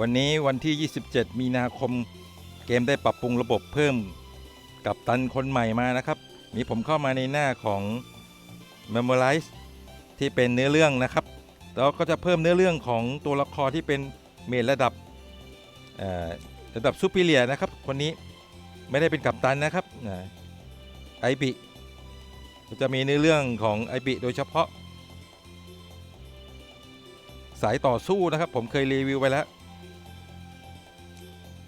วันนี้วันที่ 27 มีนาคมเกมได้ปรับปรุงระบบเพิ่มกับตันคนใหม่มานะครับมีผมเข้ามาในหน้าของ Memorize ที่เป็นเนื้อเรื่องนะครับ แล้วก็จะเพิ่มเนื้อเรื่องของตัวละครที่เป็นเมดระดับระดับซูเปอร์เลียนะครับ คนนี้ไม่ได้เป็นกัปตันนะครับไอบิจะมีเนื้อเรื่องของไอบิโดยเฉพาะ สายต่อสู้นะครับ ผมเคยรีวิวไปแล้ว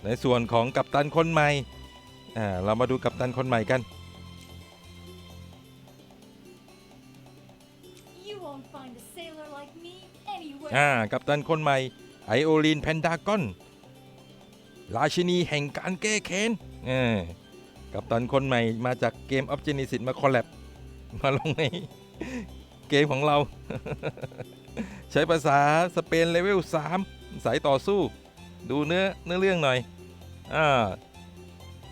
ในส่วนของกัปตันคนใหม่อ่าเรามาดูกัปตันคนใหม่กัน You won't find a sailor like me anywhere. อ่า กัปตันคนใหม่ ไอโอลีนแพนดากอน ราชินีแห่งการแก้แค้นเออกัปตันคนใหม่มาจากเกมออฟเจนิสิตมาคอลแลบมาลงในเกมของเรา ใช้ภาษาสเปนเลเวล 3 สายต่อสู้ ดูเนื้อเนื้อเรื่องหน่อยอ่า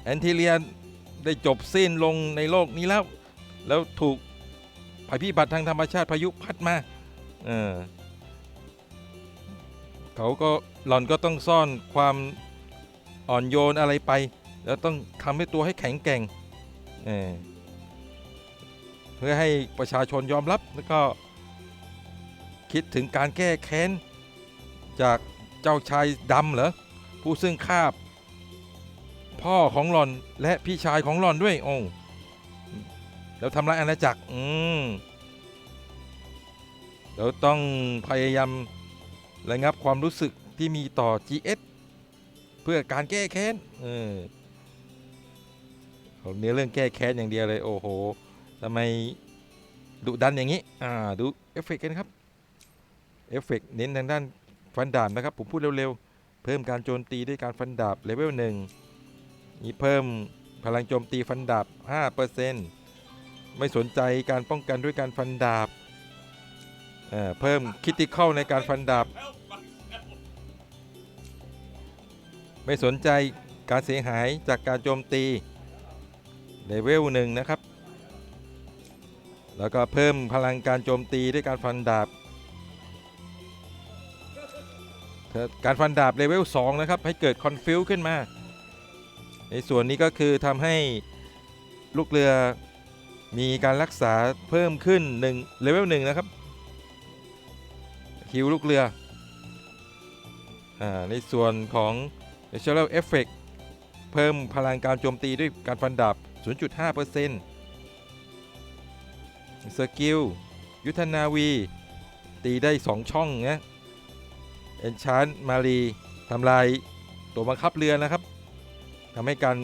แอนทิเลียนได้จบสิ้นลงในโลกนี้แล้ว แล้วถูกภัยพิบัติทางธรรมชาติพายุพัดมาเออเขาก็หล่อนก็ต้องซ่อนความอ่อนโยนอะไรไป แล้วต้องทำให้ตัวให้แข็งแกร่งเออเพื่อให้ประชาชนยอมรับแล้วก็คิดถึงการแก้แค้นจาก เจ้าชายดำเหรอ ผู้ซึ่งฆ่าพ่อของหลอนและพี่ชายของหลอนด้วยโอ้แล้วทำลายอาณาจักร อืมเราต้องพยายามระงับความรู้สึกที่มีต่อ GS เพื่อการแก้แค้น เออเขาเนื้อเรื่องแก้แค้นอย่างเดียวเลย โอ้โหทำไมดุดันอย่างนี้ อ่า ดูเอฟเฟกต์กันครับ เอฟเฟกต์เน้นทางด้าน ฟันดาบนะครับผมพูดเร็วๆ เพิ่มการโจมตีด้วยการฟันดาบเลเวลหนึ่งนี่เพิ่มพลังโจมตีฟันดาบ 5%ไม่สนใจการป้องกันด้วยการฟันดาบเเพิ่มคิติคอลในการฟันดาบ ไม่สนใจการเสียหายจากการโจมตีเลเวลหนึ่งนะครับ แล้วก็เพิ่มพลังการโจมตีด้วยการฟันดาบ การฟันดาบเลเวล2นะครับ ให้เกิดคอนฟิวขึ้นมา ในส่วนนี้ก็คือทำให้ลูกเรือมีการรักษาเพิ่มขึ้น1เลเวล1นะครับคิวลูกเรืออาในส่วนของ Natural Effect เพิ่มพลังการโจมตีด้วยการฟันดาบ 0.5%สกิลยุทธนาวี ตีได้ 2 ช่องนะ เอนชานมารีทำลายตัวบังคับเรือนะครับทำให้การ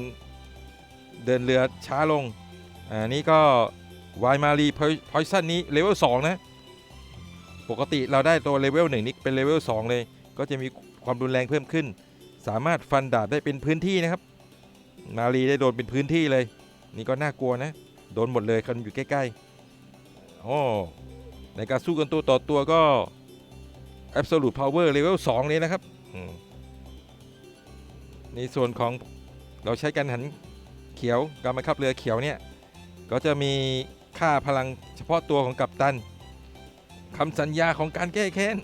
เดินเรือช้าลงอ่านี่ก็วายมารีพอยซันนี้เลเวล2นะ ปกติเราได้ตัวเลเวลหนึ่งนี่เป็นเลเวล2เลย ก็จะมีความรุนแรงเพิ่มขึ้น สามารถฟันดาบได้เป็นพื้นที่นะครับ มารีได้โดนเป็นพื้นที่เลย นี่ก็น่ากลัวนะ โดนหมดเลยคนอยู่ใกล้ๆโอ้ในการสู้กันตัวต่อตัวก็ Absolute Power เลเวล2เลยนะครับในส่วนของเราใช้กันหันเขียวการบังคับเรือเขียวเนี่ย ก็จะมีค่าพลังเฉพาะตัวของกัปตันคำสัญญาของการแก้แค้น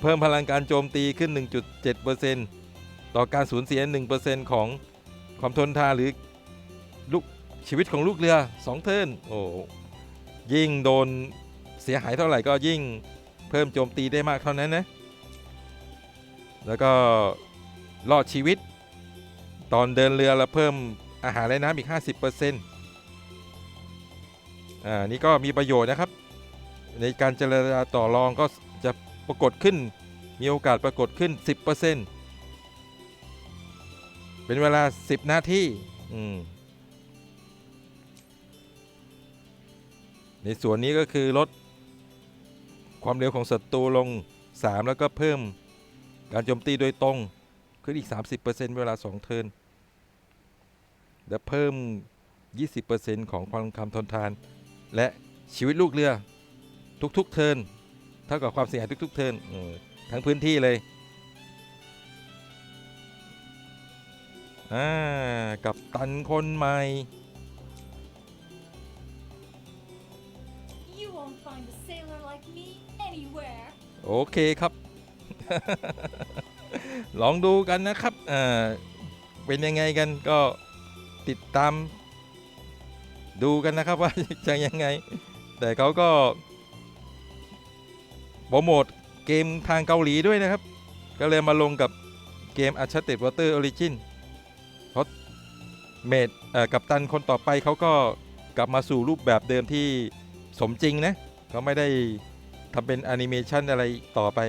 เพิ่มพลังการโจมตีขึ้น 1.7%ต่อการสูญเสีย 1%ของความทนทานหรือลูกชีวิตของลูกเรือ 2 เทิร์นโอ้ยิ่งโดนเสียหายเท่าไหร่ก็ยิ่ง พิ่มโจมตีได้มากเท่านั้นนะ แล้วก็รอดชีวิต ตอนเดินเรือเราเพิ่มอาหารและน้ำอีก 50%อ่านี่ก็มีประโยชน์นะครับ ในการเจรจาต่อรองก็จะปรากฏขึ้น มีโอกาสปรากฏขึ้น 10%เป็นเวลา 10 นาทีอืมในส่วนนี้ก็คือลด ความเร็วของศัตรูลง 3 แล้วก็เพิ่มการโจมตีโดยตรง ขึ้นอีก 30%เวลา 2 เทิร์นและเพิ่ม 20%ของความคำทนทาน และชีวิตลูกเรือ ทุกๆ เทิร์นเท่ากับความเสียหายทุก ๆ เทิร์นทั้งพื้นที่เลยกับตันคนใหม่ โอเคครับ ลองดูกันนะครับเอ่าเป็นยังไงกันก็ติดตาม ดูกันนะครับว่าจะยังไง แต่เขาก็โปรโมทเกมทางเกาหลีด้วยนะครับ ก็เลยมาลงกับเกม u n c h a r t e d Water Origin เพราะเมดเอ่อกัปตันคนต่อไปเขาก็กลับมาสู่รูปแบบเดิมที่สมจริงนะเขาไม่ได้ ทำเป็นแอนิเมชันอะไรต่อไป